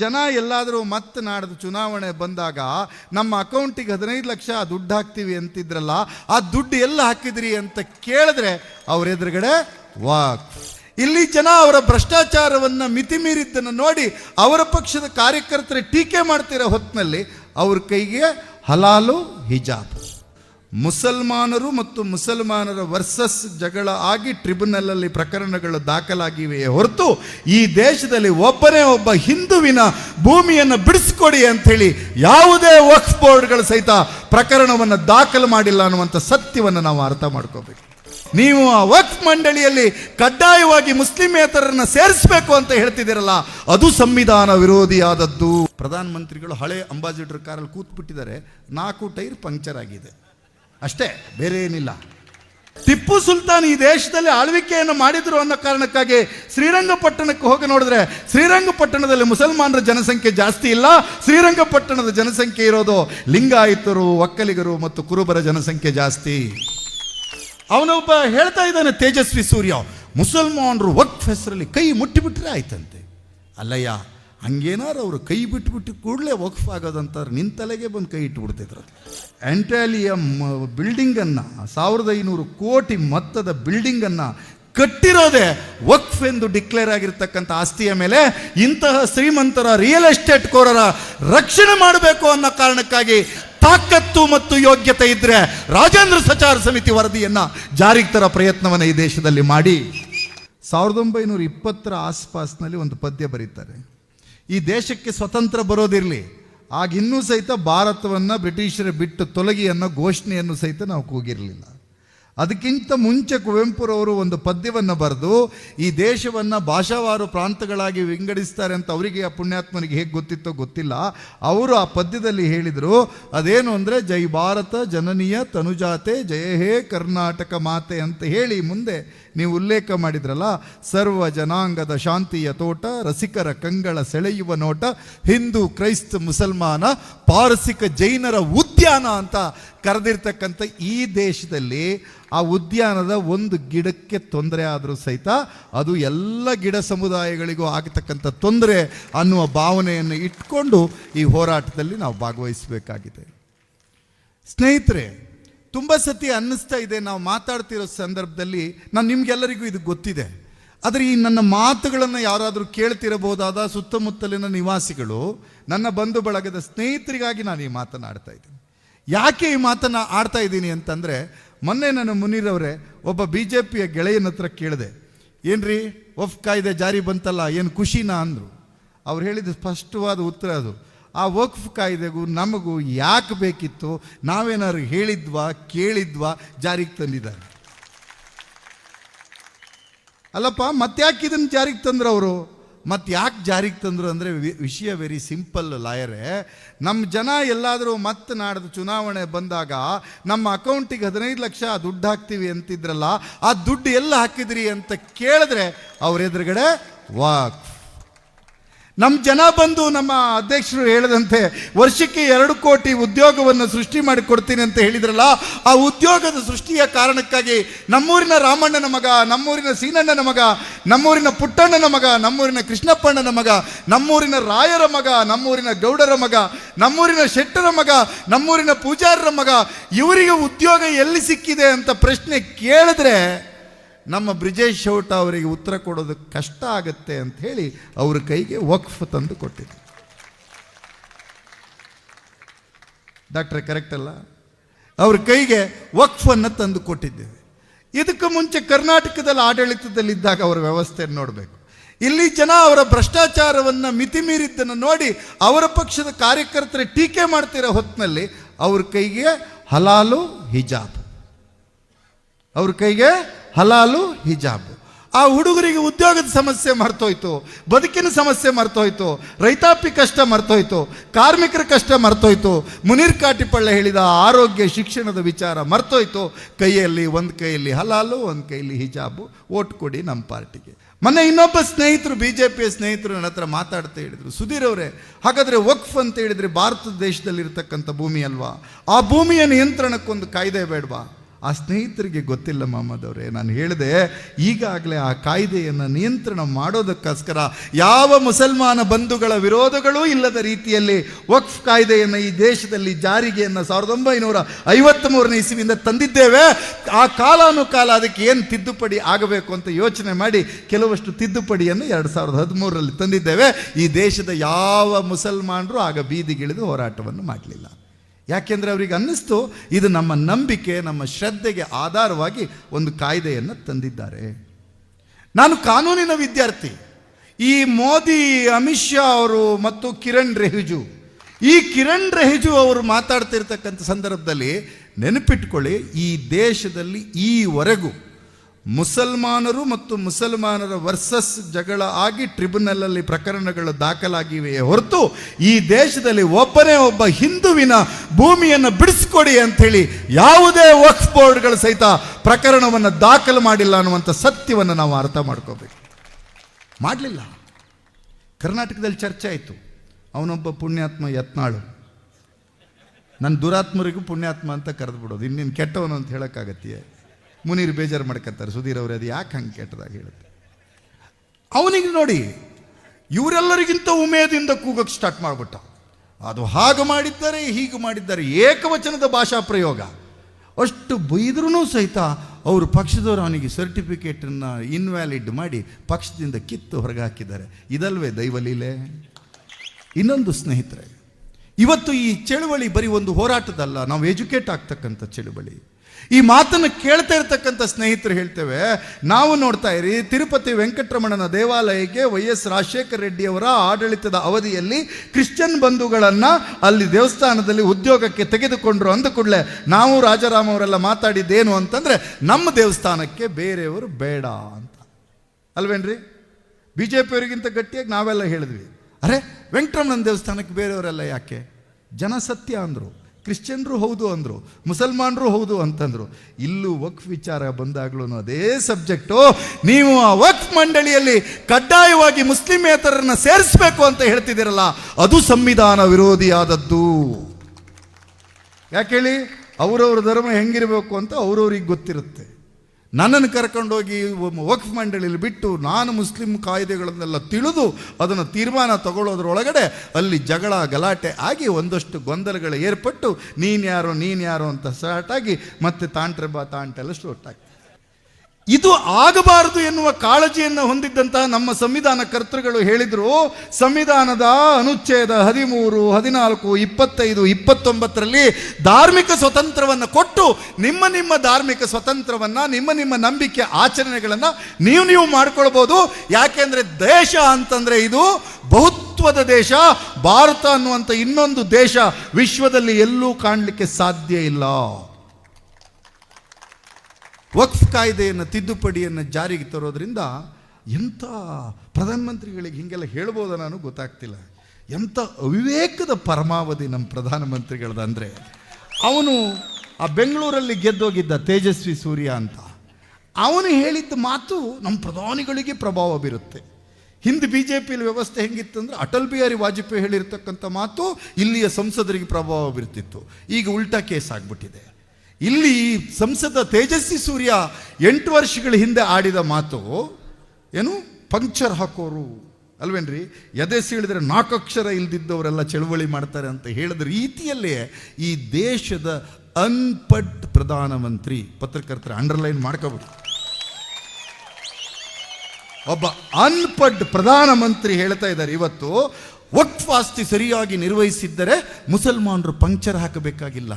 ಜನ ಎಲ್ಲಾದರೂ ಮತ್ತೆ ನಾಡ್ದು ಚುನಾವಣೆ ಬಂದಾಗ ನಮ್ಮ ಅಕೌಂಟಿಗೆ ಹದಿನೈದು ಲಕ್ಷ ದುಡ್ಡು ಹಾಕ್ತೀವಿ ಅಂತಿದ್ರಲ್ಲ, ಆ ದುಡ್ಡು ಎಲ್ಲ ಹಾಕಿದ್ರಿ ಅಂತ ಕೇಳಿದ್ರೆ ಅವ್ರ ಎದುರುಗಡೆ ವಾಕ್. ಇಲ್ಲಿ ಜನ ಅವರ ಭ್ರಷ್ಟಾಚಾರವನ್ನ ಮಿತಿ ಮೀರಿದ್ದನ್ನು ನೋಡಿ ಅವರ ಪಕ್ಷದ ಕಾರ್ಯಕರ್ತರ ಟೀಕೆ ಮಾಡ್ತಿರೋ ಹೊತ್ತಿನಲ್ಲಿ ಅವ್ರ ಕೈಗೆ ಹಲಾಲು ಹಿಜಾಬ್. ಮುಸಲ್ಮಾನರು ಮತ್ತು ಮುಸಲ್ಮಾನರ ವರ್ಸಸ್ ಜಗಳ ಆಗಿ ಟ್ರಿಬ್ಯುನಲಲ್ಲಿ ಪ್ರಕರಣಗಳು ದಾಖಲಾಗಿವೆಯೇ ಹೊರತು ಈ ದೇಶದಲ್ಲಿ ಒಬ್ಬನೇ ಒಬ್ಬ ಹಿಂದುವಿನ ಭೂಮಿಯನ್ನು ಬಿಡಿಸ್ಕೊಡಿ ಅಂತ ಹೇಳಿ ಯಾವುದೇ ವಕ್ಫ್ ಬೋರ್ಡ್ಗಳು ಸಹಿತ ಪ್ರಕರಣವನ್ನು ದಾಖಲು ಮಾಡಿಲ್ಲ ಅನ್ನುವಂಥ ಸತ್ಯವನ್ನು ನಾವು ಅರ್ಥ ಮಾಡ್ಕೋಬೇಕು. ನೀವು ಆ ವಕ್ಫ್ ಮಂಡಳಿಯಲ್ಲಿ ಕಡ್ಡಾಯವಾಗಿ ಮುಸ್ಲಿಮೇತರನ್ನ ಸೇರಿಸಬೇಕು ಅಂತ ಹೇಳ್ತಿದ್ದೀರಲ್ಲ, ಅದು ಸಂವಿಧಾನ ವಿರೋಧಿಯಾದದ್ದು. ಪ್ರಧಾನಮಂತ್ರಿಗಳು ಹಳೆ ಅಂಬಾಸಿಡರ್ ಕಾರಲ್ಲಿ ಕೂತ್ಬಿಟ್ಟಿದ್ದಾರೆ, ನಾಲ್ಕು ಟೈರ್ ಪಂಕ್ಚರ್ ಆಗಿದೆ. ಅಷ್ಟೇ, ಬೇರೆ ಏನಿಲ್ಲ. ಟಿಪ್ಪು ಸುಲ್ತಾನ್ ಈ ದೇಶದಲ್ಲಿ ಆಳ್ವಿಕೆಯನ್ನು ಮಾಡಿದ್ರು ಅನ್ನೋ ಕಾರಣಕ್ಕಾಗಿ ಶ್ರೀರಂಗಪಟ್ಟಣಕ್ಕೆ ಹೋಗಿ ನೋಡಿದ್ರೆ ಶ್ರೀರಂಗಪಟ್ಟಣದಲ್ಲಿ ಮುಸಲ್ಮಾನರ ಜನಸಂಖ್ಯೆ ಜಾಸ್ತಿ ಇಲ್ಲ. ಶ್ರೀರಂಗಪಟ್ಟಣದ ಜನಸಂಖ್ಯೆ ಇರೋದು ಲಿಂಗಾಯಿತರು, ಒಕ್ಕಲಿಗರು ಮತ್ತು ಕುರುಬರ ಜನಸಂಖ್ಯೆ ಜಾಸ್ತಿ. ಅವನೊಬ್ಬ ಹೇಳ್ತಾ ಇದ್ದಾನೆ, ತೇಜಸ್ವಿ ಸೂರ್ಯ, ಮುಸಲ್ಮಾನರು ವಕ್ಫ್ ಹೆಸರಲ್ಲಿ ಕೈ ಮುಟ್ಟಿಬಿಟ್ರೆ ಆಯ್ತಂತೆ. ಅಲ್ಲಯ್ಯ ಹಂಗೇನಾರು ಅವರು ಕೈ ಬಿಟ್ಬಿಟ್ಟು ಕೂಡಲೇ ವಕ್ಫ್ ಆಗೋದಂತಾರೆ ನಿನ್ನ ತಲೆಗೆ ಬಂದು ಕೈ ಇಟ್ಬಿಡ್ತಿದ್ರು. ಎಂಟ್ಯಾಲಿಯಂ ಬಿಲ್ಡಿಂಗನ್ನು, ಸಾವಿರದ ಐನೂರು ಕೋಟಿ ಮೊತ್ತದ ಬಿಲ್ಡಿಂಗನ್ನು ಕಟ್ಟಿರೋದೇ ವಕ್ಫ್ ಎಂದು ಡಿಕ್ಲೇರ್ ಆಗಿರ್ತಕ್ಕಂಥ ಆಸ್ತಿಯ ಮೇಲೆ ಇಂತಹ ಶ್ರೀಮಂತರ ರಿಯಲ್ ಎಸ್ಟೇಟ್ ಕೋರರ ರಕ್ಷಣೆ ಮಾಡಬೇಕು ಅನ್ನೋ ಕಾರಣಕ್ಕಾಗಿ ತಾಕತ್ತು ಮತ್ತು ಯೋಗ್ಯತೆ ಇದ್ದರೆ ರಾಜೇಂದ್ರ ಸಚಾರ ಸಮಿತಿ ವರದಿಯನ್ನು ಜಾರಿಗೆ ತರೋ ಪ್ರಯತ್ನವನ್ನು ಈ ದೇಶದಲ್ಲಿ ಮಾಡಿ. ಸಾವಿರದ ಒಂಬೈನೂರ ಇಪ್ಪತ್ತರ ಆಸ್ಪಾಸ್ನಲ್ಲಿ ಒಂದು ಪದ್ಯ ಬರೀತಾರೆ. ಈ ದೇಶಕ್ಕೆ ಸ್ವತಂತ್ರ ಬರೋದಿರಲಿ, ಆಗ ಇನ್ನೂ ಸಹಿತ ಭಾರತವನ್ನು ಬ್ರಿಟಿಷರ ಬಿಟ್ಟು ತೊಲಗಿ ಅನ್ನೋ ಘೋಷಣೆಯನ್ನು ಸಹಿತ ನಾವು ಕೂಗಿರಲಿಲ್ಲ. ಅದಕ್ಕಿಂತ ಮುಂಚೆ ಕುವೆಂಪುರವರು ಒಂದು ಪದ್ಯವನ್ನು ಬರೆದು, ಈ ದೇಶವನ್ನು ಭಾಷಾವಾರು ಪ್ರಾಂತಗಳಾಗಿ ವಿಂಗಡಿಸ್ತಾರೆ ಅಂತ ಅವರಿಗೆ ಆ ಪುಣ್ಯಾತ್ಮನಿಗೆ ಹೇಗೆ ಗೊತ್ತಿತ್ತೋ ಗೊತ್ತಿಲ್ಲ. ಅವರು ಆ ಪದ್ಯದಲ್ಲಿ ಹೇಳಿದರು, ಅದೇನು ಅಂದರೆ, ಜೈ ಭಾರತ, ಜನನೀಯ, ತನುಜಾತೆ, ಜಯ ಹೇ ಕರ್ನಾಟಕ ಮಾತೆ ಅಂತ ಹೇಳಿ ಮುಂದೆ ನೀವು ಉಲ್ಲೇಖ ಮಾಡಿದ್ರಲ್ಲ, ಸರ್ವ ಜನಾಂಗದ ಶಾಂತಿಯ ತೋಟ, ರಸಿಕರ ಕಂಗಳ ಸೆಳೆಯುವ ನೋಟ, ಹಿಂದೂ, ಕ್ರೈಸ್ತ, ಮುಸಲ್ಮಾನ, ಪಾರಸಿಕ ಜೈನರ ಉದ್ಯಾನ ಅಂತ ಕರೆದಿರ್ತಕ್ಕಂಥ ಈ ದೇಶದಲ್ಲಿ ಆ ಉದ್ಯಾನದ ಒಂದು ಗಿಡಕ್ಕೆ ತೊಂದರೆ ಆದರೂ ಸಹಿತ ಅದು ಎಲ್ಲ ಗಿಡ ಸಮುದಾಯಗಳಿಗೂ ಆಗತಕ್ಕಂಥ ತೊಂದರೆ ಅನ್ನುವ ಭಾವನೆಯನ್ನು ಇಟ್ಕೊಂಡು ಈ ಹೋರಾಟದಲ್ಲಿ ನಾವು ಭಾಗವಹಿಸಬೇಕಾಗಿದೆ. ಸ್ನೇಹಿತರೆ ತುಂಬ ಸತಿ ಅನ್ನಿಸ್ತಾ ಇದೆ ನಾವು ಮಾತಾಡ್ತಿರೋ ಸಂದರ್ಭದಲ್ಲಿ ನಾನು ನಿಮ್ಗೆಲ್ಲರಿಗೂ ಇದು ಗೊತ್ತಿದೆ. ಆದರೆ ಈ ನನ್ನ ಮಾತುಗಳನ್ನು ಯಾರಾದರೂ ಕೇಳ್ತಿರಬಹುದಾದ ಸುತ್ತಮುತ್ತಲಿನ ನಿವಾಸಿಗಳು, ನನ್ನ ಬಂಧು ಬಳಗದ ಸ್ನೇಹಿತರಿಗಾಗಿ ನಾನು ಈ ಮಾತನಾಡ್ತಾ ಇದ್ದೀನಿ. ಯಾಕೆ ಈ ಮಾತನ್ನು ಆಡ್ತಾ ಇದ್ದೀನಿ ಅಂತಂದರೆ, ಮೊನ್ನೆ ನನ್ನ ಮುನೀರವರೇ ಒಬ್ಬ ಬಿ ಜೆ ಪಿಯ ಗೆಳೆಯನ ಹತ್ರ ಕೇಳಿದೆ. ಏನ್ರಿ, ಒಫ್ ಕಾಯ್ದೆ ಜಾರಿ ಬಂತಲ್ಲ, ಏನು ಖುಷಿನಾ ಅಂದರು. ಅವ್ರು ಹೇಳಿದ ಸ್ಪಷ್ಟವಾದ ಉತ್ತರ ಅದು. ಆ ವಕ್ಫ್ ಕಾಯ್ದೆಗೂ ನಮಗೂ ಯಾಕೆ ಬೇಕಿತ್ತು? ನಾವೇನಾದ್ರು ಹೇಳಿದ್ವಾ, ಕೇಳಿದ್ವಾ? ಜಾರಿಗೆ ತಂದಿದ್ದಾರೆ. ಅಲ್ಲಪ್ಪ, ಮತ್ತ್ಯಾಕೆ ಇದನ್ನು ಜಾರಿಗೆ ತಂದ್ರು ಅವರು? ಮತ್ತೆ ಯಾಕೆ ಜಾರಿಗೆ ತಂದರು ಅಂದರೆ ವಿಷಯ ವೆರಿ ಸಿಂಪಲ್ ಲಾಯರೇ ನಮ್ಮ ಜನ ಎಲ್ಲಾದರೂ ಮತ್ತೆ ನಾಡ್ದು ಚುನಾವಣೆ ಬಂದಾಗ ನಮ್ಮ ಅಕೌಂಟಿಗೆ ಹದಿನೈದು ಲಕ್ಷ ದುಡ್ಡು ಹಾಕ್ತೀವಿ ಅಂತಿದ್ರಲ್ಲ, ಆ ದುಡ್ಡು ಎಲ್ಲ ಹಾಕಿದ್ರಿ ಅಂತ ಕೇಳಿದ್ರೆ ಅವ್ರ ಎದುರುಗಡೆ ವಾಕ್ ನಮ್ಮ ಜನ ಬಂದು ನಮ್ಮ ಅಧ್ಯಕ್ಷರು ಹೇಳಿದಂತೆ ವರ್ಷಕ್ಕೆ ಎರಡು ಕೋಟಿ ಉದ್ಯೋಗವನ್ನು ಸೃಷ್ಟಿ ಮಾಡಿ ಕೊಡ್ತೀನಿ ಅಂತ ಹೇಳಿದ್ರಲ್ಲ, ಆ ಉದ್ಯೋಗದ ಸೃಷ್ಟಿಯ ಕಾರಣಕ್ಕಾಗಿ ನಮ್ಮೂರಿನ ರಾಮಣ್ಣನ ಮಗ, ನಮ್ಮೂರಿನ ಸೀನಣ್ಣನ ಮಗ, ನಮ್ಮೂರಿನ ಪುಟ್ಟಣ್ಣನ ಮಗ, ನಮ್ಮೂರಿನ ಕೃಷ್ಣಪ್ಪಣ್ಣನ ಮಗ, ನಮ್ಮೂರಿನ ರಾಯರ ಮಗ, ನಮ್ಮೂರಿನ ಗೌಡರ ಮಗ, ನಮ್ಮೂರಿನ ಶೆಟ್ಟರ ಮಗ, ನಮ್ಮೂರಿನ ಪೂಜಾರರ ಮಗ, ಇವರಿಗೆ ಉದ್ಯೋಗ ಎಲ್ಲಿ ಸಿಕ್ಕಿದೆ ಅಂತ ಪ್ರಶ್ನೆ ಕೇಳಿದ್ರೆ ನಮ್ಮ ಬ್ರಿಜೇಶ್ ಶೌಟ ಅವರಿಗೆ ಉತ್ತರ ಕೊಡೋದು ಕಷ್ಟ ಆಗುತ್ತೆ ಅಂತ ಹೇಳಿ ಅವ್ರ ಕೈಗೆ ವಕ್ಫ್ ತಂದು ಕೊಟ್ಟಿದ್ರು. ಡಾಕ್ಟ್ರೆ, ಕರೆಕ್ಟ್ ಅಲ್ಲ? ಅವ್ರ ಕೈಗೆ ವಕ್ಫನ್ನು ತಂದು ಕೊಟ್ಟಿದ್ದೇವೆ. ಇದಕ್ಕೆ ಮುಂಚೆ ಕರ್ನಾಟಕದಲ್ಲಿ ಆಡಳಿತದಲ್ಲಿದ್ದಾಗ ಅವರ ವ್ಯವಸ್ಥೆಯನ್ನು ನೋಡಬೇಕು. ಇಲ್ಲಿ ಜನ ಅವರ ಭ್ರಷ್ಟಾಚಾರವನ್ನು ಮಿತಿ ಮೀರಿದ್ದನ್ನು ನೋಡಿ ಅವರ ಪಕ್ಷದ ಕಾರ್ಯಕರ್ತರ ಟೀಕೆ ಮಾಡ್ತಿರೋ ಹೊತ್ತಿನಲ್ಲಿ ಅವ್ರ ಕೈಗೆ ಹಲಾಲು ಹಿಜಾಬ್. ಅವ್ರ ಕೈಗೆ ಹಲಾಲು, ಹಿಜಾಬ್. ಆ ಹುಡುಗರಿಗೆ ಉದ್ಯೋಗದ ಸಮಸ್ಯೆ ಮರ್ತೋಯ್ತು, ಬದುಕಿನ ಸಮಸ್ಯೆ ಮರ್ತೋಯ್ತು, ರೈತಾಪಿ ಕಷ್ಟ ಮರ್ತೋಯ್ತು, ಕಾರ್ಮಿಕರ ಕಷ್ಟ ಮರ್ತೋಯ್ತು, ಮುನೀರ್ ಕಾಟಿಪಳ್ಳ ಹೇಳಿದ ಆರೋಗ್ಯ, ಶಿಕ್ಷಣದ ವಿಚಾರ ಮರ್ತೋಯ್ತು. ಕೈಯಲ್ಲಿ ಒಂದು ಕೈಯಲ್ಲಿ ಹಲಾಲು, ಒಂದು ಕೈಯಲ್ಲಿ ಹಿಜಾಬು, ಓಟ್ ಕೊಡಿ ನಮ್ಮ ಪಾರ್ಟಿಗೆ. ಮೊನ್ನೆ ಇನ್ನೊಬ್ಬ ಸ್ನೇಹಿತರು ಬಿ ಜೆ ಪಿಯ ಸ್ನೇಹಿತರು ನನ್ನ ಹತ್ರ ಮಾತಾಡ್ತಾ ಹೇಳಿದರು. ಸುಧೀರ್ ಅವರೇ, ಹಾಗಾದರೆ ವಕ್ಫ್ ಅಂತ ಹೇಳಿದರೆ ಭಾರತ ದೇಶದಲ್ಲಿ ಇರ್ತಕ್ಕಂಥ ಭೂಮಿ ಅಲ್ವಾ? ಆ ಭೂಮಿಯ ನಿಯಂತ್ರಣಕ್ಕೊಂದು ಕಾಯ್ದೆ ಬೇಡವಾ? ಆ ಸ್ನೇಹಿತರಿಗೆ ಗೊತ್ತಿಲ್ಲ ಮಹಮ್ಮದವರೇ ನಾನು ಹೇಳಿದೆ, ಈಗಾಗಲೇ ಆ ಕಾಯ್ದೆಯನ್ನು ನಿಯಂತ್ರಣ ಮಾಡೋದಕ್ಕೋಸ್ಕರ ಯಾವ ಮುಸಲ್ಮಾನ ಬಂಧುಗಳ ವಿರೋಧಗಳೂ ಇಲ್ಲದ ರೀತಿಯಲ್ಲಿ ವಕ್ಫ್ ಕಾಯ್ದೆಯನ್ನು ಈ ದೇಶದಲ್ಲಿ ಜಾರಿಗೆಯನ್ನು ಸಾವಿರದ ಒಂಬೈನೂರ ಐವತ್ತ್ಮೂರನೇ ಇಸ್ವಿಯಿಂದ ತಂದಿದ್ದೇವೆ. ಆ ಕಾಲಾನುಕಾಲ ಅದಕ್ಕೆ ಏನು ತಿದ್ದುಪಡಿ ಆಗಬೇಕು ಅಂತ ಯೋಚನೆ ಮಾಡಿ ಕೆಲವಷ್ಟು ತಿದ್ದುಪಡಿಯನ್ನು ಎರಡು ಸಾವಿರದ ಹದಿಮೂರರಲ್ಲಿ ತಂದಿದ್ದೇವೆ. ಈ ದೇಶದ ಯಾವ ಮುಸಲ್ಮಾನರು ಆಗ ಬೀದಿಗಿಳಿದು ಹೋರಾಟವನ್ನು ಮಾಡಲಿಲ್ಲ. ಯಾಕೆಂದರೆ ಅವರಿಗೆ ಅನ್ನಿಸ್ತು, ಇದು ನಮ್ಮ ನಂಬಿಕೆ, ನಮ್ಮ ಶ್ರದ್ಧೆಗೆ ಆಧಾರವಾಗಿ ಒಂದು ಕಾಯ್ದೆಯನ್ನು ತಂದಿದ್ದಾರೆ. ನಾನು ಕಾನೂನಿನ ವಿದ್ಯಾರ್ಥಿ. ಈ ಮೋದಿ, ಅಮಿತ್ ಶಾ ಅವರು ಮತ್ತು ಕಿರಣ್ ರೆಹಿಜು ಈ ಕಿರಣ್ ರೆಹಿಜು ಅವರು ಮಾತಾಡ್ತಿರ್ತಕ್ಕಂಥ ಸಂದರ್ಭದಲ್ಲಿ ನೆನಪಿಟ್ಕೊಳ್ಳಿ, ಈ ದೇಶದಲ್ಲಿ ಈವರೆಗೂ ಮುಸಲ್ಮಾನರು ಮತ್ತು ಮುಸಲ್ಮಾನರ ವರ್ಸಸ್ ಜಗಳ ಆಗಿ ಟ್ರಿಬ್ಯುನಲಲ್ಲಿ ಪ್ರಕರಣಗಳು ದಾಖಲಾಗಿವೆಯೇ ಹೊರತು ಈ ದೇಶದಲ್ಲಿ ಒಬ್ಬನೇ ಒಬ್ಬ ಹಿಂದುವಿನ ಭೂಮಿಯನ್ನು ಬಿಡಿಸ್ಕೊಡಿ ಅಂಥೇಳಿ ಯಾವುದೇ ವಕ್ಫ್ ಬೋರ್ಡ್ಗಳು ಸಹಿತ ಪ್ರಕರಣವನ್ನು ದಾಖಲು ಮಾಡಿಲ್ಲ ಅನ್ನುವಂಥ ಸತ್ಯವನ್ನು ನಾವು ಅರ್ಥ ಮಾಡ್ಕೋಬೇಕು. ಮಾಡಲಿಲ್ಲ. ಕರ್ನಾಟಕದಲ್ಲಿ ಚರ್ಚೆ ಆಯಿತು. ಅವನೊಬ್ಬ ಪುಣ್ಯಾತ್ಮ ಯತ್ನಾಳು. ನನ್ನ ದುರಾತ್ಮರಿಗೂ ಪುಣ್ಯಾತ್ಮ ಅಂತ ಕರೆದು ಬಿಡೋದು ಇನ್ನೇನು ಕೆಟ್ಟವನು ಅಂತ ಹೇಳೋಕ್ಕಾಗತ್ತೆಯೇ? ಮುನೀರ್ ಬೇಜಾರು ಮಾಡ್ಕೊತಾರೆ ಸುಧೀರ್ ಅವರು, ಅದು ಯಾಕೆ ಹಂಗೆ ಕೆಟ್ಟದಾಗ ಹೇಳುತ್ತೆ? ಅವನಿಗೆ ನೋಡಿ, ಇವರೆಲ್ಲರಿಗಿಂತ ಉಮೇದಿಂದ ಕೂಗಕ್ಕೆ ಸ್ಟಾರ್ಟ್ ಮಾಡಿಬಿಟ್ಟ. ಅದು ಹಾಗೆ ಮಾಡಿದ್ದಾರೆ, ಹೀಗೆ ಮಾಡಿದ್ದಾರೆ, ಏಕವಚನದ ಭಾಷಾ ಪ್ರಯೋಗ. ಅಷ್ಟು ಬೈದ್ರೂ ಸಹಿತ ಅವರು ಪಕ್ಷದವರು ಅವನಿಗೆ ಸರ್ಟಿಫಿಕೇಟನ್ನು ಇನ್ವ್ಯಾಲಿಡ್ ಮಾಡಿ ಪಕ್ಷದಿಂದ ಕಿತ್ತು ಹೊರಗೆ ಹಾಕಿದ್ದಾರೆ ಇದಲ್ವೇ ದೈವಲೀಲೆ ಇನ್ನೊಂದು ಸ್ನೇಹಿತರೆ, ಇವತ್ತು ಈ ಚಳುವಳಿ ಬರೀ ಒಂದು ಹೋರಾಟದಲ್ಲ, ನಾವು ಎಜುಕೇಟ್ ಆಗ್ತಕ್ಕಂಥ ಚಳುವಳಿ. ಈ ಮಾತನ್ನು ಕೇಳ್ತಾ ಇರ್ತಕ್ಕಂಥ ಸ್ನೇಹಿತರು ಹೇಳ್ತೇವೆ, ನಾವು ನೋಡ್ತಾ ಇರಿ, ತಿರುಪತಿ ವೆಂಕಟರಮಣನ ದೇವಾಲಯಕ್ಕೆ ವೈ ಎಸ್ ರಾಜಶೇಖರ ರೆಡ್ಡಿಯವರ ಆಡಳಿತದ ಅವಧಿಯಲ್ಲಿ ಕ್ರಿಶ್ಚಿಯನ್ ಬಂಧುಗಳನ್ನು ಅಲ್ಲಿ ದೇವಸ್ಥಾನದಲ್ಲಿ ಉದ್ಯೋಗಕ್ಕೆ ತೆಗೆದುಕೊಂಡ್ರು ಅಂದ ಕೂಡಲೇ ನಾವು ರಾಜಾರಾಮ್ ಅವರೆಲ್ಲ ಮಾತಾಡಿದ್ದೇನು ಅಂತಂದರೆ, ನಮ್ಮ ದೇವಸ್ಥಾನಕ್ಕೆ ಬೇರೆಯವರು ಬೇಡ ಅಂತ. ಅಲ್ವೇನ್ರಿ? ಬಿ ಜೆ ಪಿಯವರಿಗಿಂತ ಗಟ್ಟಿಯಾಗಿ ನಾವೆಲ್ಲ ಹೇಳಿದ್ವಿ. ಅರೆ, ವೆಂಕಟರಮಣನ ದೇವಸ್ಥಾನಕ್ಕೆ ಬೇರೆಯವರೆಲ್ಲ ಯಾಕೆ? ಜನಸತ್ಯ ಅಂದರು. ಕ್ರಿಶ್ಚಿಯನ್ರು ಹೌದು ಅಂದರು, ಮುಸಲ್ಮಾನರು ಹೌದು ಅಂತಂದರು. ಇಲ್ಲೂ ವಕ್ಫ್ ವಿಚಾರ ಬಂದಾಗಲೂ ಅದೇ ಸಬ್ಜೆಕ್ಟು. ನೀವು ಆ ವಕ್ಫ್ ಮಂಡಳಿಯಲ್ಲಿ ಕಡ್ಡಾಯವಾಗಿ ಮುಸ್ಲಿಮೇತರನ್ನು ಸೇರಿಸಬೇಕು ಅಂತ ಹೇಳ್ತಿದ್ದೀರಲ್ಲ, ಅದು ಸಂವಿಧಾನ ವಿರೋಧಿಯಾದದ್ದು. ಯಾಕೆ ಹೇಳಿ? ಅವರವ್ರ ಧರ್ಮ ಹೆಂಗಿರಬೇಕು ಅಂತ ಅವ್ರವ್ರಿಗೆ ಗೊತ್ತಿರುತ್ತೆ. ನನ್ನನ್ನು ಕರ್ಕೊಂಡೋಗಿ ವಕ್ಫ್ ಮಂಡಳಿಯಲ್ಲಿ ಬಿಟ್ಟು ನಾನು ಮುಸ್ಲಿಂ ಕಾಯ್ದೆಗಳನ್ನೆಲ್ಲ ತಿಳಿದು ಅದನ್ನು ತೀರ್ಮಾನ ತಗೊಳ್ಳೋದ್ರೊಳಗಡೆ ಅಲ್ಲಿ ಜಗಳ ಗಲಾಟೆ ಆಗಿ ಒಂದಷ್ಟು ಗೊಂದಲಗಳು ಏರ್ಪಟ್ಟು ನೀನು ಯಾರೋ ನೀನು ಯಾರೋ ಅಂತ ಸ್ಟಾರ್ಟ್ ಆಗಿ ಮತ್ತೆ ತಾಂಟ್ರೆ ಬಾ ತಾಂಟೆಲ್ಲ ಸ್ಟೋರ್ಟ್ ಆಗಿ ಇದು ಆಗಬಾರದು ಎನ್ನುವ ಕಾಳಜಿಯನ್ನು ಹೊಂದಿದ್ದಂತಹ ನಮ್ಮ ಸಂವಿಧಾನ ಕರ್ತೃಗಳು ಹೇಳಿದರು. ಸಂವಿಧಾನದ ಅನುಚ್ಛೇದ ಹದಿಮೂರು, ಹದಿನಾಲ್ಕು, ಇಪ್ಪತ್ತೈದು, ಇಪ್ಪತ್ತೊಂಬತ್ತರಲ್ಲಿ ಧಾರ್ಮಿಕ ಸ್ವತಂತ್ರವನ್ನು ಕೊಟ್ಟು ನಿಮ್ಮ ನಿಮ್ಮ ಧಾರ್ಮಿಕ ಸ್ವತಂತ್ರವನ್ನು, ನಿಮ್ಮ ನಿಮ್ಮ ನಂಬಿಕೆ ಆಚರಣೆಗಳನ್ನು ನೀವು ನೀವು ಮಾಡ್ಕೊಳ್ಬೋದು. ಯಾಕೆಂದರೆ ದೇಶ ಅಂತಂದರೆ ಇದು ಬಹುತ್ವದ ದೇಶ. ಭಾರತ ಅನ್ನುವಂಥ ಇನ್ನೊಂದು ದೇಶ ವಿಶ್ವದಲ್ಲಿ ಎಲ್ಲೂ ಕಾಣಲಿಕ್ಕೆ ಸಾಧ್ಯ ಇಲ್ಲ. ವಕ್ಫ್ ಕಾಯ್ದೆಯನ್ನು ತಿದ್ದುಪಡಿಯನ್ನು ಜಾರಿಗೆ ತರೋದ್ರಿಂದ ಎಂಥ ಪ್ರಧಾನಮಂತ್ರಿಗಳಿಗೆ ಹೀಗೆಲ್ಲ ಹೇಳ್ಬೋದ ನಾನು ಗೊತ್ತಾಗ್ತಿಲ್ಲ. ಎಂಥ ಅವಿವೇಕದ ಪರಮಾವಧಿ ನಮ್ಮ ಪ್ರಧಾನಮಂತ್ರಿಗಳದ ಅಂದರೆ, ಅವನು ಆ ಬೆಂಗಳೂರಲ್ಲಿ ಗೆದ್ದೋಗಿದ್ದ ತೇಜಸ್ವಿ ಸೂರ್ಯ ಅಂತ, ಅವನು ಹೇಳಿದ್ದ ಮಾತು ನಮ್ಮ ಪ್ರಧಾನಿಗಳಿಗೆ ಪ್ರಭಾವ ಬೀರುತ್ತೆ. ಹಿಂದೆ ಬಿ ಜೆ ಪಿಯಲ್ಲಿ ವ್ಯವಸ್ಥೆ ಹೆಂಗಿತ್ತು ಅಂದರೆ ಅಟಲ್ ಬಿಹಾರಿ ವಾಜಪೇಯಿ ಹೇಳಿರ್ತಕ್ಕಂಥ ಮಾತು ಇಲ್ಲಿಯ ಸಂಸದರಿಗೆ ಪ್ರಭಾವ ಬೀರ್ತಿತ್ತು. ಈಗ ಉಲ್ಟಾ ಕೇಸ್ ಆಗಿಬಿಟ್ಟಿದೆ. ಇಲ್ಲಿ ಸಂಸದ ತೇಜಸ್ವಿ ಸೂರ್ಯ ಎಂಟು ವರ್ಷಗಳ ಹಿಂದೆ ಆಡಿದ ಮಾತು, ಏನು? ಪಂಕ್ಚರ್ ಹಾಕೋರು. ಅಲ್ವೇನ್ರಿ? ಎದೆ ಸೀಳಿದ್ರೆ ನಾಲ್ಕಕ್ಷರ ಇಲ್ದಿದ್ದವರೆಲ್ಲ ಚಳುವಳಿ ಮಾಡ್ತಾರೆ ಅಂತ ಹೇಳಿದ ರೀತಿಯಲ್ಲೇ ಈ ದೇಶದ ಅನ್ಪಟ್ ಪ್ರಧಾನಮಂತ್ರಿ ಪತ್ರಕರ್ತರ ಅಂಡರ್ಲೈನ್ ಮಾಡ್ಕೋಬೇಕು ಒಬ್ಬ ಅನ್ಪಡ್ ಪ್ರಧಾನಮಂತ್ರಿ ಹೇಳ್ತಾ ಇದ್ದಾರೆ ಇವತ್ತು, ವಕ್ಫ್ ಆಸ್ತಿ ಸರಿಯಾಗಿ ನಿರ್ವಹಿಸಿದ್ದರೆ ಮುಸಲ್ಮಾನರು ಪಂಕ್ಚರ್ ಹಾಕಬೇಕಾಗಿಲ್ಲ.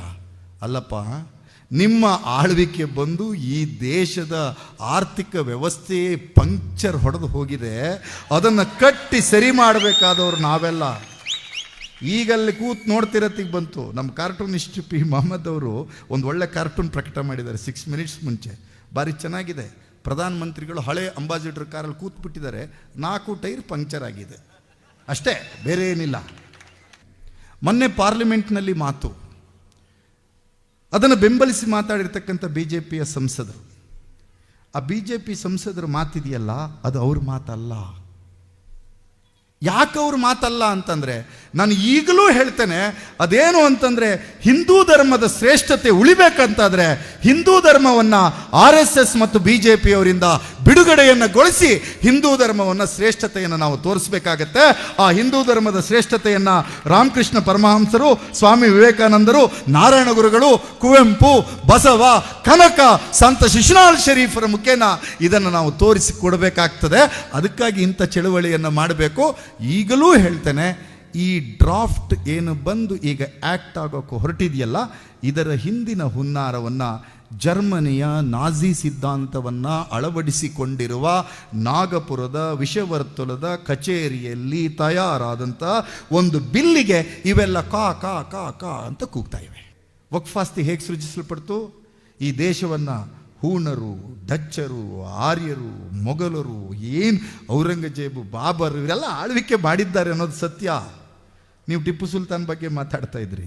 ಅಲ್ಲಪ್ಪ ನಿಮ್ಮ ಆಳ್ವಿಕೆ ಬಂದು ಈ ದೇಶದ ಆರ್ಥಿಕ ವ್ಯವಸ್ಥೆಯೇ ಪಂಕ್ಚರ್ ಹೊಡೆದು ಹೋಗಿದೆ. ಅದನ್ನು ಕಟ್ಟಿ ಸರಿ ಮಾಡಬೇಕಾದವ್ರು ನಾವೆಲ್ಲ. ಈಗಲ್ಲಿ ಕೂತ್ ನೋಡ್ತಿರತ್ತಿಗೆ ಬಂತು. ನಮ್ಮ ಕಾರ್ಟೂನಿಸ್ಟ್ ಪಿ ಮೊಹಮ್ಮದ್ ಅವರು ಒಂದು ಒಳ್ಳೆ ಕಾರ್ಟೂನ್ ಪ್ರಕಟ ಮಾಡಿದ್ದಾರೆ. ಸಿಕ್ಸ್ ಮಿನಿಟ್ಸ್ ಮುಂಚೆ. ಭಾರಿ ಚೆನ್ನಾಗಿದೆ. ಪ್ರಧಾನಮಂತ್ರಿಗಳು ಹಳೆ ಅಂಬಾಸಿಡರ್ ಕಾರಲ್ಲಿ ಕೂತ್ಬಿಟ್ಟಿದ್ದಾರೆ ನಾಲ್ಕು ಟೈರ್ ಪಂಕ್ಚರ್ ಆಗಿದೆ. ಅಷ್ಟೇ, ಬೇರೆ ಏನಿಲ್ಲ. ಮೊನ್ನೆ ಪಾರ್ಲಿಮೆಂಟ್ನಲ್ಲಿ ಮಾತು. ಅದನ್ನು ಬೆಂಬಲಿಸಿ ಮಾತಾಡಿರ್ತಕ್ಕಂಥ ಬಿ ಜೆ ಪಿಯ ಸಂಸದರು. ಆ ಬಿ ಜೆ ಪಿ ಸಂಸದರು ಮಾತಿದೆಯಲ್ಲ, ಅದು ಅವ್ರ ಮಾತಲ್ಲ. ಯಾಕೆ ಅವ್ರ ಮಾತಲ್ಲ ಅಂತಂದರೆ, ನಾನು ಈಗಲೂ ಹೇಳ್ತೇನೆ, ಅದೇನು ಅಂತಂದರೆ, ಹಿಂದೂ ಧರ್ಮದ ಶ್ರೇಷ್ಠತೆ ಉಳಿಬೇಕಂತಾದರೆ, ಹಿಂದೂ ಧರ್ಮವನ್ನು ಆರ್ ಎಸ್ ಎಸ್ ಮತ್ತು ಬಿ ಜೆ ಪಿಯವರಿಂದ ಬಿಡುಗಡೆಯನ್ನು ಗೊಳಿಸಿ ಹಿಂದೂ ಧರ್ಮವನ್ನು ಶ್ರೇಷ್ಠತೆಯನ್ನು ನಾವು ತೋರಿಸಬೇಕಾಗತ್ತೆ. ಆ ಹಿಂದೂ ಧರ್ಮದ ಶ್ರೇಷ್ಠತೆಯನ್ನು ರಾಮಕೃಷ್ಣ ಪರಮಹಂಸರು, ಸ್ವಾಮಿ ವಿವೇಕಾನಂದರು, ನಾರಾಯಣ ಗುರುಗಳು, ಕುವೆಂಪು, ಬಸವ, ಕನಕ, ಸಂತ ಶಿಶುನಾಳ್ ಶರೀಫರ ಮುಖೇನ ಇದನ್ನು ನಾವು ತೋರಿಸಿ ಕೊಡಬೇಕಾಗ್ತದೆ. ಅದಕ್ಕಾಗಿ ಇಂಥ ಚಳುವಳಿಯನ್ನು ಮಾಡಬೇಕು. ಈಗಲೂ ಹೇಳ್ತೇನೆ, ಈ ಡ್ರಾಫ್ಟ್ ಏನು ಬಂದು ಈಗ ಆ್ಯಕ್ಟ್ ಆಗೋಕ್ಕೆ ಹೊರಟಿದೆಯಲ್ಲ, ಇದರ ಹಿಂದಿನ ಹುನ್ನಾರವನ್ನು ಜರ್ಮನಿಯ ನಾಜಿ ಸಿದ್ಧಾಂತವನ್ನು ಅಳವಡಿಸಿಕೊಂಡಿರುವ ನಾಗಪುರದ ವಿಷವರ್ತುಲದ ಕಚೇರಿಯಲ್ಲಿ ತಯಾರಾದಂಥ ಒಂದು ಬಿಲ್ಲಿಗೆ ಇವೆಲ್ಲ ಕಾ ಕಾ ಕಾ ಕಾ ಅಂತ ಕೂಗ್ತಾ ಇವೆ. ವಕ್ಫಾಸ್ತಿ ಹೇಗೆ ಸೃಜಿಸಲ್ಪಡ್ತು? ಈ ದೇಶವನ್ನು ಹೂಣರು ಡಚ್ಚರು ಆರ್ಯರು, ಮೊಘಲರು, ಏನು ಔರಂಗಜೇಬು, ಬಾಬರ್, ಇವರೆಲ್ಲ ಆಳ್ವಿಕೆ ಮಾಡಿದ್ದಾರೆ ಅನ್ನೋದು ಸತ್ಯ. ನೀವು ಟಿಪ್ಪು ಸುಲ್ತಾನ್ ಬಗ್ಗೆ ಮಾತಾಡ್ತಾ ಇದ್ರಿ.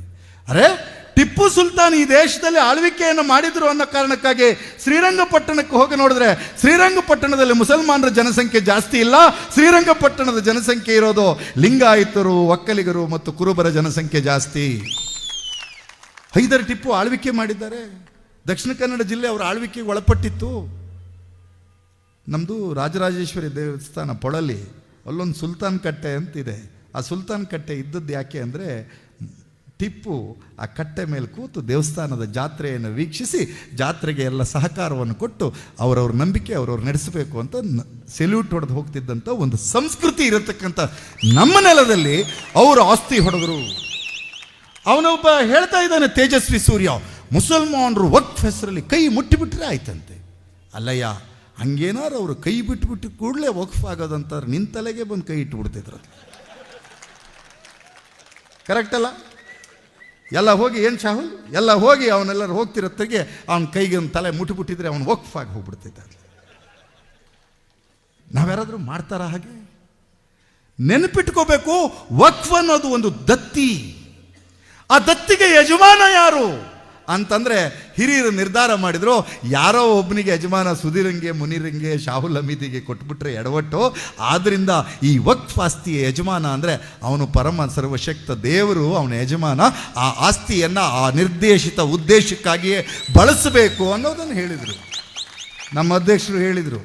ಅರೆ, ಟಿಪ್ಪು ಸುಲ್ತಾನ್ ಈ ದೇಶದಲ್ಲಿ ಆಳ್ವಿಕೆಯನ್ನು ಮಾಡಿದ್ರು ಅನ್ನೋ ಕಾರಣಕ್ಕಾಗಿ ಶ್ರೀರಂಗಪಟ್ಟಣಕ್ಕೆ ಹೋಗಿ ನೋಡಿದ್ರೆ ಶ್ರೀರಂಗಪಟ್ಟಣದಲ್ಲಿ ಮುಸಲ್ಮಾನರ ಜನಸಂಖ್ಯೆ ಜಾಸ್ತಿ ಇಲ್ಲ. ಶ್ರೀರಂಗಪಟ್ಟಣದ ಜನಸಂಖ್ಯೆ ಇರೋದು ಲಿಂಗಾಯತರು, ಒಕ್ಕಲಿಗರು ಮತ್ತು ಕುರುಬರ ಜನಸಂಖ್ಯೆ ಜಾಸ್ತಿ. ಹೈದರ್ ಟಿಪ್ಪು ಆಳ್ವಿಕೆ ಮಾಡಿದ್ದಾರೆ. ದಕ್ಷಿಣ ಕನ್ನಡ ಜಿಲ್ಲೆ ಅವರ ಆಳ್ವಿಕೆಗೆ ಒಳಪಟ್ಟಿತ್ತು. ನಮ್ಮದು ರಾಜರಾಜೇಶ್ವರಿ ದೇವಸ್ಥಾನ ಪೊಳಲಿ, ಅಲ್ಲೊಂದು ಸುಲ್ತಾನ್ ಕಟ್ಟೆ ಅಂತಿದೆ. ಆ ಸುಲ್ತಾನ್ ಕಟ್ಟೆ ಇದ್ದದ್ದು ಯಾಕೆ ಅಂದರೆ, ಟಿಪ್ಪು ಆ ಕಟ್ಟೆ ಮೇಲೆ ಕೂತು ದೇವಸ್ಥಾನದ ಜಾತ್ರೆಯನ್ನು ವೀಕ್ಷಿಸಿ ಜಾತ್ರೆಗೆ ಎಲ್ಲ ಸಹಕಾರವನ್ನು ಕೊಟ್ಟು ಅವರವ್ರ ನಂಬಿಕೆ ಅವರವ್ರು ನಡೆಸಬೇಕು ಅಂತ ಸೆಲ್ಯೂಟ್ ಹೊಡೆದು ಹೋಗ್ತಿದ್ದಂಥ ಒಂದು ಸಂಸ್ಕೃತಿ ಇರತಕ್ಕಂಥ ನಮ್ಮ ನೆಲದಲ್ಲಿ ಅವರು ಆಸ್ತಿ ಹೊಡೆದರು. ಅವನೊಬ್ಬ ಹೇಳ್ತಾ ಇದ್ದಾನೆ, ತೇಜಸ್ವಿ ಸೂರ್ಯ. ಮುಸಲ್ಮಾನರು ವಕ್ಫ್ ಹೆಸರಲ್ಲಿ ಕೈ ಮುಟ್ಟಿಬಿಟ್ರೆ ಆಯ್ತಂತೆ. ಅಲ್ಲಯ್ಯ ಹಂಗೇನಾದ್ರು ಅವರು ಕೈ ಬಿಟ್ಬಿಟ್ಟು ಕೂಡಲೇ ವಕ್ಫ್ ಆಗೋದಂತಾರೆ ನಿನ್ನ ತಲೆಗೆ ಬಂದು ಕೈ ಇಟ್ಬಿಡ್ತಿದ್ರು ಕರೆಕ್ಟ್ ಅಲ್ಲ? ಎಲ್ಲ ಹೋಗಿ ಏನು ಶಾಹುಲ್? ಎಲ್ಲ ಹೋಗಿ ಅವನೆಲ್ಲರೂ ಹೋಗ್ತಿರತ್ತಗೆ ಅವನ ಕೈಗೆ ಒಂದು ತಲೆ ಮುಟ್ಟಿಬಿಟ್ಟಿದ್ರೆ ಅವನು ವಕ್ಫ್ ಆಗಿ ಹೋಗ್ಬಿಡ್ತಿದ್ದ ನಾವ್ಯಾರಾದರೂ ಮಾಡ್ತಾರ ಹಾಗೆ? ನೆನಪಿಟ್ಕೋಬೇಕು, ವಕ್ಫ್ ಅನ್ನೋದು ಒಂದು ದತ್ತಿ. ಆ ದತ್ತಿಗೆ ಯಜಮಾನ ಯಾರು? ಅಂತಂದ್ರೆ ಹಿರಿಯರು ನಿರ್ಧಾರ ಮಾಡಿದರು, ಯಾರೋ ಒಬ್ಬನಿಗೆ ಯಜಮಾನ ಸುಧೀರಂಗೆ, ಮುನಿರಂಗೆ, ಶಾಹುಲ್ ಅಮಿತಿಗೆ ಕೊಟ್ಬಿಟ್ರೆ ಎಡವಟ್ಟು. ಆದ್ದರಿಂದ ಈ ವಕ್ಫ್ ಆಸ್ತಿಯ ಯಜಮಾನ ಅಂದರೆ ಅವನು ಪರಮ ಸರ್ವಶಕ್ತ ದೇವರು, ಅವನ ಯಜಮಾನ ಆ ಆಸ್ತಿಯನ್ನು ಆ ನಿರ್ದೇಶಿತ ಉದ್ದೇಶಕ್ಕಾಗಿಯೇ ಬಳಸಬೇಕು ಅನ್ನೋದನ್ನು ಹೇಳಿದರು. ನಮ್ಮ ಅಧ್ಯಕ್ಷರು ಹೇಳಿದರು,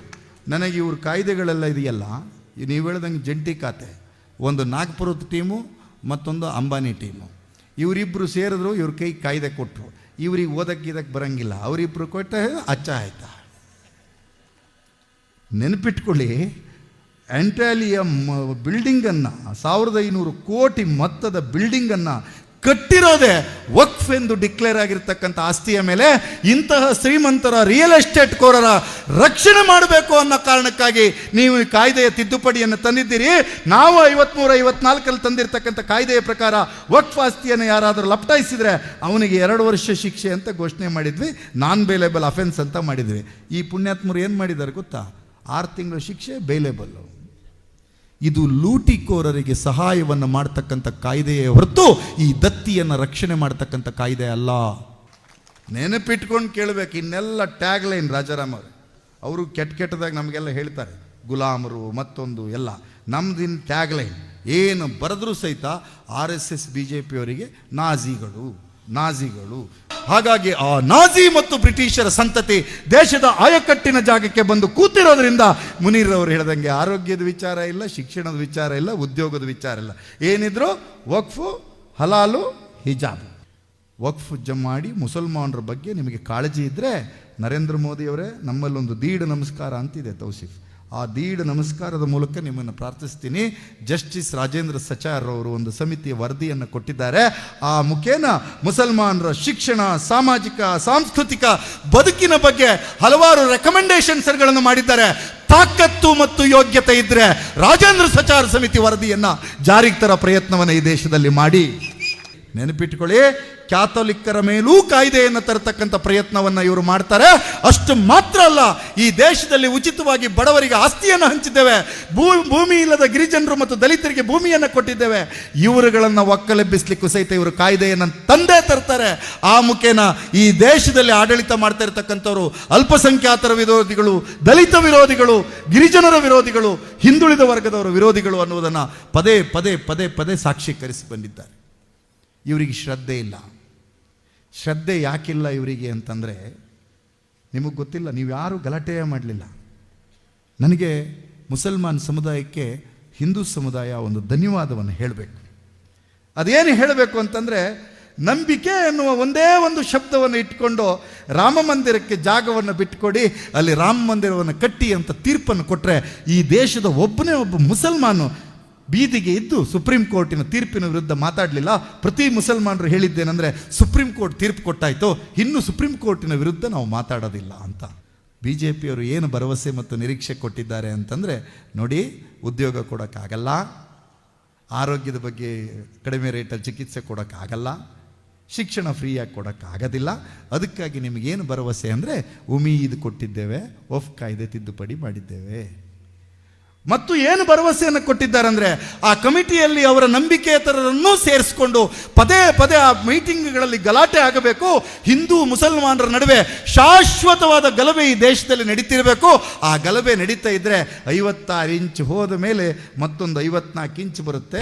ನನಗೆ ಇವ್ರ ಕಾಯ್ದೆಗಳೆಲ್ಲ ಇದೆಯಲ್ಲ? ನೀವು ಹೇಳ್ದಂಗೆ ಜಂಟಿ ಖಾತೆ. ಒಂದು ನಾಗ್ಪುರದ ಟೀಮು, ಮತ್ತೊಂದು ಅಂಬಾನಿ ಟೀಮು. ಇವರಿಬ್ಬರು ಸೇರಿದ್ರು, ಇವ್ರ ಕೈ ಕಾಯ್ದೆ ಕೊಟ್ಟರು ಇವ್ರಿಗೆ ಓದಕ್ಕೆ ಇದಕ್ಕೆ ಬರಂಗಿಲ್ಲ. ಅವರಿಬ್ಬರು ಕೊಟ್ಟ ಅಚ್ಚ ಆಯ್ತಾ. ನೆನಪಿಟ್ಕೊಳ್ಳಿ ಆಂಟಾಲಿಯಂ ಬಿಲ್ಡಿಂಗನ್ನು ಸಾವಿರದ ಐನೂರು ಕೋಟಿ ಮೊತ್ತದ ಬಿಲ್ಡಿಂಗನ್ನು ಕಟ್ಟಿರೋದೇ. ವಕ್ಫ್ ಎಂದು ಡಿಕ್ಲೇರ್ ಆಗಿರ್ತಕ್ಕಂಥ ಆಸ್ತಿಯ ಮೇಲೆ ಇಂತಹ ಶ್ರೀಮಂತರ ರಿಯಲ್ ಎಸ್ಟೇಟ್ ಕೋರರ ರಕ್ಷಣೆ ಮಾಡಬೇಕು ಅನ್ನೋ ಕಾರಣಕ್ಕಾಗಿ ನೀವು ಈ ಕಾಯ್ದೆಯ ತಿದ್ದುಪಡಿಯನ್ನು ತಂದಿದ್ದೀರಿ. ನಾವು ಐವತ್ಮೂರು ಐವತ್ನಾಲ್ಕಲ್ಲಿ ತಂದಿರತಕ್ಕಂಥ ಕಾಯ್ದೆಯ ಪ್ರಕಾರ ವಕ್ಫ್ ಆಸ್ತಿಯನ್ನು ಯಾರಾದರೂ ಲಪ್ಟಾಯಿಸಿದರೆ ಅವನಿಗೆ ಎರಡು ವರ್ಷ ಶಿಕ್ಷೆ ಅಂತ ಘೋಷಣೆ ಮಾಡಿದ್ವಿ. ನಾನ್ ಬೇಲೇಬಲ್ ಅಫೆನ್ಸ್ ಅಂತ ಮಾಡಿದ್ವಿ. ಈ ಪುಣ್ಯಾತ್ಮರು ಏನು ಮಾಡಿದ್ದಾರೆ ಗೊತ್ತಾ? ಆರು ತಿಂಗಳ ಶಿಕ್ಷೆ ಬೇಲೇಬಲ್ಲು ಇದು ಲೂಟಿಕೋರರಿಗೆ ಸಹಾಯವನ್ನು ಮಾಡ್ತಕ್ಕಂಥ ಕಾಯ್ದೆಯೇ ಹೊರತು ಈ ದತ್ತಿಯನ್ನು ರಕ್ಷಣೆ ಮಾಡ್ತಕ್ಕಂಥ ಕಾಯ್ದೆ ಅಲ್ಲ. ನೆನಪಿಟ್ಕೊಂಡು ಕೇಳಬೇಕು, ಇನ್ನೆಲ್ಲ ಟ್ಯಾಗ್ ಲೈನ್ ರಾಜಾರಾಮ್ ಅವರು. ಅವರು ಕೆಟ್ಟ ಕೆಟ್ಟದಾಗ ನಮಗೆಲ್ಲ ಹೇಳ್ತಾರೆ, ಗುಲಾಮರು ಮತ್ತೊಂದು ಎಲ್ಲ. ನಮ್ದಿನ ಟ್ಯಾಗ್ ಲೈನ್ ಏನು ಬರೆದ್ರೂ ಸಹಿತ R S S B J ಪಿಯವರಿಗೆ ನಾಜಿಗಳು. ನಾಜಿಗಳು. ಹಾಗಾಗಿ ಆ ನಾಜಿ ಮತ್ತು ಬ್ರಿಟಿಷರ ಸಂತತಿ ದೇಶದ ಆಯಕಟ್ಟಿನ ಜಾಗಕ್ಕೆ ಬಂದು ಕೂತಿರೋದ್ರಿಂದ ಮುನೀರ್ ಅವರು ಹೇಳ್ದಂಗೆ ಆರೋಗ್ಯದ ವಿಚಾರ ಇಲ್ಲ, ಶಿಕ್ಷಣದ ವಿಚಾರ ಇಲ್ಲ, ಉದ್ಯೋಗದ ವಿಚಾರ ಇಲ್ಲ. ಏನಿದ್ರು ವಕ್ಫು, ಹಲಾಲು, ಹಿಜಾಬ್. ವಕ್ಫ್ ಮಾಡಿ ಮುಸಲ್ಮಾನರ ಬಗ್ಗೆ ನಿಮಗೆ ಕಾಳಜಿ ಇದ್ದರೆ ನರೇಂದ್ರ ಮೋದಿಯವರೇ ನಮ್ಮಲ್ಲೊಂದು ದೀಡ್ ನಮಸ್ಕಾರ ಅಂತಿದೆ ತೌಸಿಫ್. ಆ ದೀಡ್ ನಮಸ್ಕಾರದ ಮೂಲಕ ನಿಮ್ಮನ್ನು ಪ್ರಾರ್ಥಿಸ್ತೀನಿ. ಜಸ್ಟಿಸ್ ರಾಜೇಂದ್ರ ಸಚಾರ್ ಅವರು ಒಂದು ಸಮಿತಿಯ ವರದಿಯನ್ನು ಕೊಟ್ಟಿದ್ದಾರೆ. ಆ ಮುಖೇನ ಮುಸಲ್ಮಾನರ ಶಿಕ್ಷಣ, ಸಾಮಾಜಿಕ, ಸಾಂಸ್ಕೃತಿಕ ಬದುಕಿನ ಬಗ್ಗೆ ಹಲವಾರು ರೆಕಮೆಂಡೇಶನ್ಸ್ಗಳನ್ನು ಮಾಡಿದ್ದಾರೆ. ತಾಕತ್ತು ಮತ್ತು ಯೋಗ್ಯತೆ ಇದ್ದರೆ ರಾಜೇಂದ್ರ ಸಚಾರ್ ಸಮಿತಿ ವರದಿಯನ್ನು ಜಾರಿಗೆ ತರ ಪ್ರಯತ್ನವನ್ನು ಈ ದೇಶದಲ್ಲಿ ಮಾಡಿ. ನೆನಪಿಟ್ಕೊಳ್ಳಿ, ಕ್ಯಾಥೋಲಿಕ್ಕರ ಮೇಲೂ ಕಾಯ್ದೆಯನ್ನು ತರತಕ್ಕಂಥ ಪ್ರಯತ್ನವನ್ನು ಇವರು ಮಾಡ್ತಾರೆ. ಅಷ್ಟು ಮಾತ್ರ ಅಲ್ಲ, ಈ ದೇಶದಲ್ಲಿ ಉಚಿತವಾಗಿ ಬಡವರಿಗೆ ಆಸ್ತಿಯನ್ನು ಹಂಚಿದ್ದೇವೆ. ಭೂ, ಭೂಮಿ ಇಲ್ಲದ ಗಿರಿಜನರು ಮತ್ತು ದಲಿತರಿಗೆ ಭೂಮಿಯನ್ನು ಕೊಟ್ಟಿದ್ದೇವೆ. ಇವರುಗಳನ್ನು ಒಕ್ಕಲೆಬ್ಬಿಸ್ಲಿಕ್ಕೂ ಸಹಿತ ಇವರು ಕಾಯ್ದೆಯನ್ನು ತಂದೇ ತರ್ತಾರೆ. ಆ ಮುಖೇನ ಈ ದೇಶದಲ್ಲಿ ಆಡಳಿತ ಮಾಡ್ತಾ ಇರತಕ್ಕಂಥವ್ರು ಅಲ್ಪಸಂಖ್ಯಾತರ ವಿರೋಧಿಗಳು, ದಲಿತ ವಿರೋಧಿಗಳು, ಗಿರಿಜನರ ವಿರೋಧಿಗಳು, ಹಿಂದುಳಿದ ವರ್ಗದವರ ವಿರೋಧಿಗಳು ಅನ್ನುವುದನ್ನು ಪದೇ ಪದೇ ಪದೇ ಪದೇ ಸಾಕ್ಷೀಕರಿಸಿ ಬಂದಿದ್ದಾರೆ. ಇವರಿಗೆ ಶ್ರದ್ಧೆ ಇಲ್ಲ. ಶ್ರದ್ಧೆ ಯಾಕಿಲ್ಲ ಇವರಿಗೆ ಅಂತಂದರೆ, ನಿಮಗೆ ಗೊತ್ತಿಲ್ಲ, ನೀವು ಯಾರೂ ಗಲಾಟೆಯೇ ಮಾಡಲಿಲ್ಲ. ನನಗೆ ಮುಸಲ್ಮಾನ್ ಸಮುದಾಯಕ್ಕೆ ಹಿಂದೂ ಸಮುದಾಯ ಒಂದು ಧನ್ಯವಾದವನ್ನು ಹೇಳಬೇಕು. ಅದೇನು ಹೇಳಬೇಕು ಅಂತಂದರೆ, ನಂಬಿಕೆ ಎನ್ನುವ ಒಂದೇ ಒಂದು ಶಬ್ದವನ್ನು ಇಟ್ಕೊಂಡು ರಾಮ ಮಂದಿರಕ್ಕೆ ಜಾಗವನ್ನು ಬಿಟ್ಟುಕೊಡಿ ಅಲ್ಲಿ ರಾಮ ಮಂದಿರವನ್ನು ಕಟ್ಟಿ ಅಂತ ತೀರ್ಪನ್ನು ಕೊಟ್ಟರೆ ಈ ದೇಶದ ಒಬ್ಬನೇ ಒಬ್ಬ ಮುಸಲ್ಮಾನು ಬೀದಿಗೆ ಇದ್ದು ಸುಪ್ರೀಂ ಕೋರ್ಟಿನ ತೀರ್ಪಿನ ವಿರುದ್ಧ ಮಾತಾಡಲಿಲ್ಲ. ಪ್ರತಿ ಮುಸಲ್ಮಾನರು ಹೇಳಿದ್ದೇನೆಂದರೆ ಸುಪ್ರೀಂ ಕೋರ್ಟ್ ತೀರ್ಪು ಕೊಟ್ಟಾಯಿತು. ಇನ್ನು ಸುಪ್ರೀಂ ಕೋರ್ಟಿನ ವಿರುದ್ಧ ನಾವು ಮಾತಾಡೋದಿಲ್ಲ ಅಂತ. ಬಿ ಜೆ ಪಿಯವರು ಏನು ಭರವಸೆ ಮತ್ತು ನಿರೀಕ್ಷೆ ಕೊಟ್ಟಿದ್ದಾರೆ ಅಂತಂದರೆ, ನೋಡಿ, ಉದ್ಯೋಗ ಕೊಡೋಕ್ಕಾಗಲ್ಲ. ಆರೋಗ್ಯದ ಬಗ್ಗೆ ಕಡಿಮೆ ರೇಟಲ್ಲಿ ಚಿಕಿತ್ಸೆ ಕೊಡೋಕ್ಕಾಗಲ್ಲ. ಶಿಕ್ಷಣ ಫ್ರೀಯಾಗಿ ಕೊಡೋಕ್ಕಾಗೋದಿಲ್ಲ. ಅದಕ್ಕಾಗಿ ನಿಮಗೇನು ಭರವಸೆ ಅಂದರೆ, ಉಮೀದು ಕೊಟ್ಟಿದ್ದೇವೆ, ಒಫ್ ಕಾಯ್ದೆ ತಿದ್ದುಪಡಿ ಮಾಡಿದ್ದೇವೆ. ಮತ್ತು ಏನು ಭರವಸೆಯನ್ನು ಕೊಟ್ಟಿದ್ದಾರೆ ಅಂದರೆ ಆ ಕಮಿಟಿಯಲ್ಲಿ ಅವರ ನಂಬಿಕೆಯೇತರರನ್ನೂ ಸೇರಿಸಿಕೊಂಡು ಪದೇ ಪದೇ ಆ ಮೀಟಿಂಗ್ಗಳಲ್ಲಿ ಗಲಾಟೆ ಆಗಬೇಕು. ಹಿಂದೂ ಮುಸಲ್ಮಾನರ ನಡುವೆ ಶಾಶ್ವತವಾದ ಗಲಭೆ ಈ ದೇಶದಲ್ಲಿ ನಡೀತಿರಬೇಕು. ಆ ಗಲಭೆ ನಡೀತಾ ಇದ್ದರೆ ಐವತ್ತಾರು ಇಂಚು ಹೋದ ಮೇಲೆ ಮತ್ತೊಂದು ಐವತ್ನಾಲ್ಕು ಇಂಚು ಬರುತ್ತೆ.